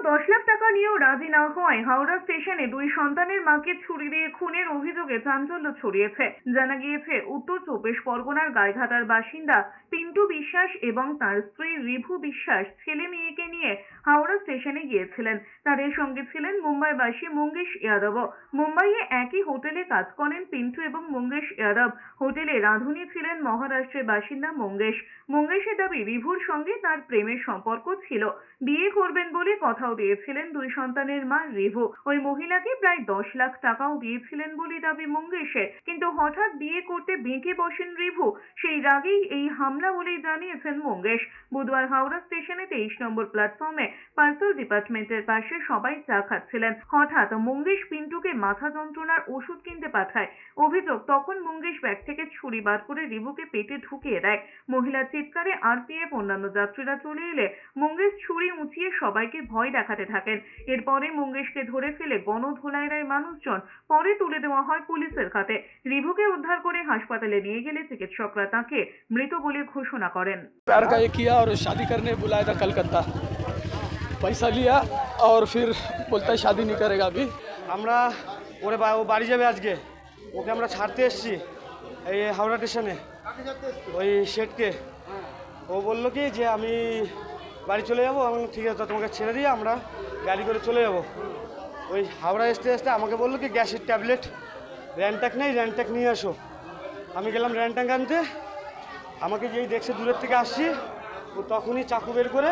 নিয়েও রাজি না হওয়ায় হাওড়া স্টেশনে দুই সন্তানের মাকে ছুরি দিয়ে খুনের অভিযোগে চাঞ্চল্য ছড়িয়েছে। জানা গিয়েছে, উত্তর চব্বিশ পরগনার গাইঘাটার বাসিন্দা পিন্টু বিশ্বাস এবং তার স্ত্রী রিভু বিশ্বাস, ছেলে মেয়েকে নিয়ে হাওড়া স্টেশনে গিয়েছিলেন। তাদের সঙ্গে ছিলেন মুম্বাইবাসী মঙ্গেশ যাদবও। মুম্বাইয়ে একই হোটেলে কাজ করেন পিন্টু এবং মঙ্গেশ যাদব। হোটেলে রাঁধুনি ছিলেন মহারাষ্ট্রের বাসিন্দা মঙ্গেশ। মঙ্গেশের দাবি, রিভুর সঙ্গে তার প্রেমের সম্পর্ক ছিল। বিয়ে করবেন বলে কথাও দিয়েছিলেন দুই সন্তানের মা রিভু। ওই মহিলাকে প্রায় দশ লাখ টাকাও দিয়েছিলেন বলে দাবি মঙ্গেশের। কিন্তু হঠাৎ বিয়ে করতে বেঁকে বসেন রিভু, সেই রাগেই এই হামলা বলেই জানিয়েছেন মঙ্গেশ। বুধবার হাওড়া স্টেশনে তেইশ নম্বর প্ল্যাটফর্মে পার্সেল ডিপার্টমেন্টের পাশে সবাই চা খাচ্ছিলেন। হঠাৎ মঙ্গেশ পিন্টুকে মাথা যন্ত্রণার ওষুধ কিনতে পাঠায়। অভিযোগ, তখন মঙ্গেশ ব্যাগ থেকে ছুরি বার করে রিবুকে পেটে ঢুকিয়ে দেয়। মহিলার চিৎকারে আরপিএফ অন্যান্য যাত্রীরা চলে এলে মঙ্গেশ ছুরি উঁচিয়ে সবাইকে ভয় দেখাতে থাকেন। এরপরে মঙ্গেশকে ধরে ফেলে গণধোলাই রায় মানুষজন পরে তুলে দেওয়া হয় পুলিশের খাতে। রিভুকে উদ্ধার করে হাসপাতালে নিয়ে গেলে চিকিৎসকরা তাকে মৃত বলে ঘোষণা করেন। প্যার কা কিয়া আর শাদি করনে বুলায়া কলকাতা पैसा लिया और फिर बोलता है शादी नहीं करेगा अभी আমরা ওরে বা- ও বাড়ি যাবে আজকে ওকে আমরা ছাড়তে এসেছি এই হাওড়া স্টেশনে ওই শেঠকে ও বললো কি যে আমি বাড়ি চলে যাবো আমি বললাম, ঠিক আছে তো তোমাকে ছেড়ে দিয়ে আমরা গাড়ি করে চলে যাব ওই হাওড়া আসতে আসতে আমাকে বললো কি গ্যাসের ট্যাবলেট র্যানট্যাক নেই র্যানট্যাক নিয়ে আসো আমি গেলাম র্যানট্যাক আনতে আমাকে যেই দেখছে দূরের থেকে আসছি ও তখনই চাকু বের করে